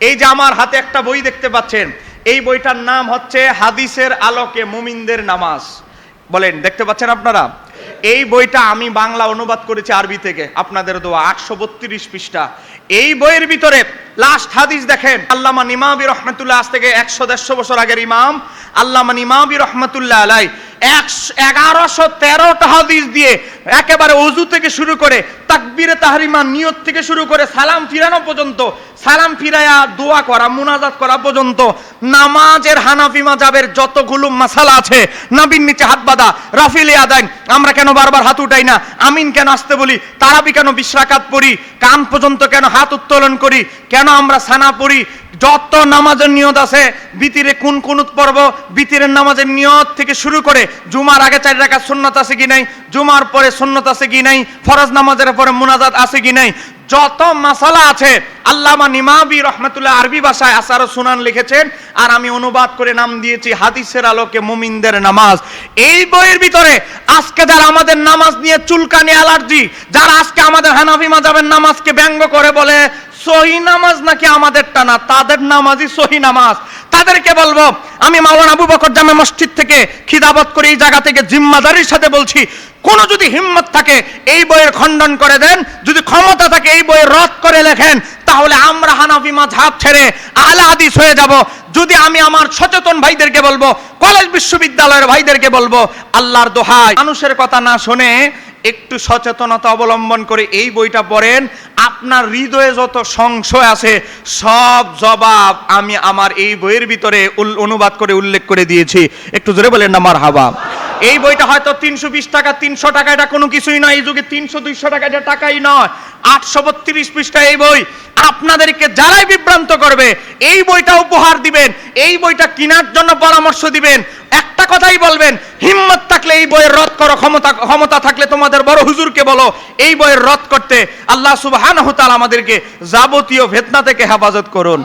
এই যে আমার হাতে একটা বই দেখতে পাচ্ছেন, এই বইটার নাম হচ্ছে হাদিসের আলোকে মুমিনদের নামাজ। বলেন, দেখতে পাচ্ছেন আপনারা? এই বইটা আমি বাংলা অনুবাদ করেছি আরবি থেকে, আপনাদের দোয়া, আটশো বত্রিশ পৃষ্ঠা। এই বইয়ের ভিতরে লাস্ট হাদিস দেখেন, আল্লামা নিমাবি রহমতুল্লাহ আজ থেকে একশো দেড়শো বছর আগের ইমাম, আল্লামা নিমাবি রহমতুল্লাহ আলাই, একশো এগারোশো তেরোটা হাদিস দিয়ে একেবারে অজু থেকে শুরু করে তাকবিরে তাহরিমা নিয়ত থেকে শুরু করে সালাম ফিরানো পর্যন্ত, সালাম ফিরায়া দোয়া করা, মুনাজাত করা পর্যন্ত, নামাজের হানাফি মাজাবের যতগুলো মাসালা আছে নাবিন নিচে হাত বাঁধা, রাফিলে আদায় আমরা কেন বারবার হাত উঠাই না, আমিন কেন আসতে বলি, তারাবি কেন বিশ্রাকাত পড়ি, কান পর্যন্ত কেন হাত উত্তোলন করি, কেন আমরা সানা পড়ি, যত নামাজের নিয়ত আছে, বিতিরে কোন কোন পর্ব, বিতিরের নামাজের নিয়ত থেকে শুরু করে, জুমার আগে চারি রাখা সুন্নত আছে কি নাই, জুমার পরে সুন্নত আছে কি নাই? ফরজ নামাজের পরে মুনাজাত আছে কি নাই? যত মাসালা আছে, আল্লামা নিমাবি রহমতুল্লাহ আরবি ভাষায় আসার সুনান লিখেছেন, আর আমি অনুবাদ করে নাম দিয়েছি হাদিসের আলোকে মুমিনদের নামাজ। এই বইয়ের ভিতরে আজকে যারা আমাদের নামাজ নিয়ে চুলকানি অ্যালার্জি, যারা আজকে আমাদের হানাফি মাজাবের নামাজকে ব্যঙ্গ করে বলে, সহি নামাজ নাকি আমাদেরটা না? তাদের নামাজই সহি নামাজ। তাদেরকে বলব, আমি মাওলানা আবু বকর জামে মসজিদ থেকে খিদাবত করে এই জায়গা থেকে জিম্মাদারির সাথে বলছি কোনো যদি হিম্মত থাকে, এই বইয়ের খণ্ডন করে দেন। যদি ক্ষমতা থাকে, এই বইয়ের রদ করে লেখেন, তাহলে আমরা হানাফি মাঝহাব ছেড়ে আলা হাদিস হয়ে যাব। যদি আমি আমার সচেতন ভাইদেরকে বলব, কলেজ বিশ্ববিদ্যালয়ের ভাইদেরকে বলব, আল্লাহর দোহাই মানুষের কথা না শুনে একটু সচেতনতা অবলম্বন করে এই বইটা পড়েন। আপনার হৃদয়ে যত সংশয় আছে, সব জবাব আমি আমার এই বইয়ের ভিতরে অনুবাদ করে উল্লেখ করে দিয়েছি। একটু জোরে বলেন না আমার হাবা এই বইটা হয়তো তিনশো বিশ টাকা, তিনশো টাকা, এটা কোনো কিছুই নয়। এই যুগে তিনশো, দুইশো টাকা, এটা টাকাই নয়। আটশো বত্রিশ পৃষ্ঠা এই বই। আপনাদেরকে যারাই বিভ্রান্ত করবে, এই বইটা উপহার দিবেন, এই বইটা কেনার জন্য পরামর্শ দিবেন। একটা কথাই বলবেন, হিম্মত থাকলে এই বইয়ের রদ করো, ক্ষমতা ক্ষমতা থাকলে তোমাদের বড় হুজুরকে বলো, এই বইয়ের রদ করতে আল্লাহ তাআলা আমাদেরকে যাবতীয় ফেতনা থেকে হেফাজত করুন।